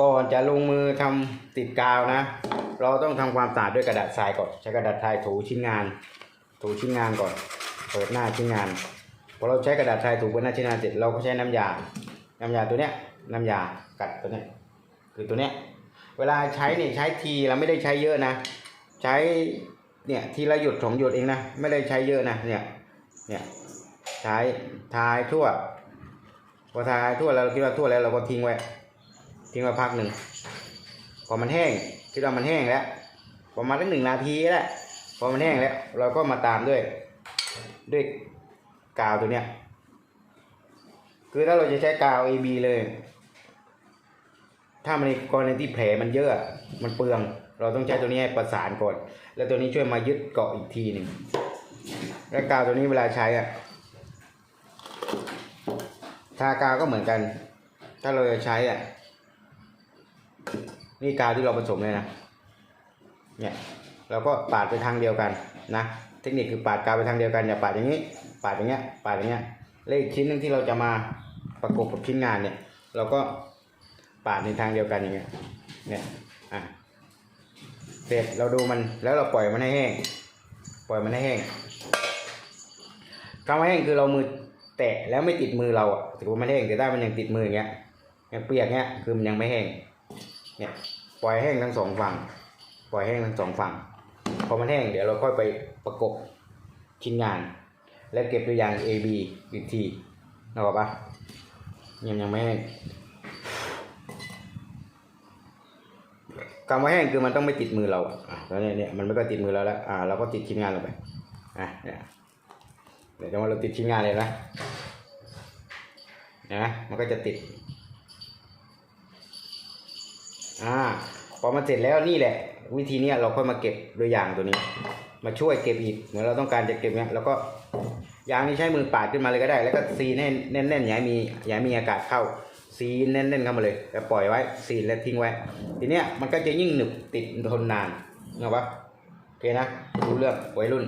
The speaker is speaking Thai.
ก่อนจะลงมือทำติดกาวนะ เราต้องทำความสะอาดด้วยกระดาษทรายก่อนใช้กระดาษทรายถูชิ้นงาน ถูชิ้นงานก่อน เปิดหน้าชิ้นงานพอเราใช้กระดาษทรายถูบนหน้าชิ้นงานเสร็จเราก็ใช้น้ำยา น้ำยาตัวเนี้ยน้ำยากัดตัวเนี้ยคือตัวเนี้ยเวลาใช้เนี่ยใช้ทีเราไม่ได้ใช้เยอะนะ ใช้เนี่ยทีละหยดสองหยดเองนะไม่ได้ใช้เยอะนะเนี่ยเนี่ยใช้ทายทั่วพอทายทั่วแล้วเราคิดว่าทั่วแล้วเราก็ทิ้งไว้ ทิ้งไว้พักหนึ่งพอมันแห้งคิดว่ามันแห้งแล้วประมาณสักหนึ่งนาทีแหละพอมันแห้งแล้ว เราก็มาตามด้วย ด้วยกาวตัวเนี้ยคือถ้าเราจะใช้กาว AB เลย ถ้ามันในกรณีที่แผลมันเยอะ มันเปลือง เราต้องใช้ตัวนี้ให้ประสานก่อน แล้วตัวนี้ช่วยมายึดเกาะอีกทีหนึ่งแล้วกาวตัวนี้เวลาใช้อะทากาวก็เหมือนกัน ถ้าเราจะใช้อะ นี่กาวที่เราผสมเลยนะเนี่ยเราก็ปาดไปทางเดียวกันนะเทคนิคคือปาดกาวไปทางเดียวกันอย่าปาดอย่างนี้ ปาดอย่างเงี้ยปาดอย่างเงี้ยแล้วอีกชิ้นหนึงที่เราจะมาประกบกับชิ้นงานเนี่ย เราก็ปาดในทางเดียวกันอย่างเงี้ยเนี่ยอะเสร็จเราดูมันแล้วเราปล่อยมันให้แห้ง ปล่อยมันให้แห้งคำว่าแห้งคือเรามือแตะแล้วไม่ติดมือเราอะถือว่ามันแห้งแต่ถ้มันยังติดมืออย่างเงี้ยยังเปียกเงี้ยคือมันยังไม่แห้ง เนี่ยปล่อยแห้งทั้งสองฝั่ง ปล่อยแห้งทั้งสองฝั่ง พอมันแห้งเดี๋ยวเราค่อยไปประกบชิ้นงาน แล้วเก็บตัวอย่าง A B อีกทีนึกออกปะยังยังไม่แห้งคำว่าแห้งคือมันต้องไม่ติดมือเราอะอะแล้วเนี่ยเนี่ยมันไม่ก็ติดมือเราแล้วอ่าเราก็ติดชิ้นงานลงไปอะเนี่ยเดี๋ยวจะมาเราติดชิ้นงานเลยนะนะมันก็จะติด อ่าพอมาเสร็จแล้วนี่แหละ วิธีเนี้ยเราค่อยมาเก็บตัวอย่างตัวนี้ มาช่วยเก็บอีกเหมือนเราต้องการจะเก็บเนี้ยแล้วก็ยางนี้ใช้มือปาดขึ้นมาเลยก็ได้ แล้วก็ซีแนให้แน่นอย่าให้มีอย่าให้มีอากาศเข้าซีแน่นแน่นเข้ามาเลยแล้วปล่อยไว้ซีแล้วทิ้งไว้ ทีเนี้ยมันก็จะยิ่งหนึบติดทนนานเนกอะปะโอเคนะรู้เรื่องวัยรุ่น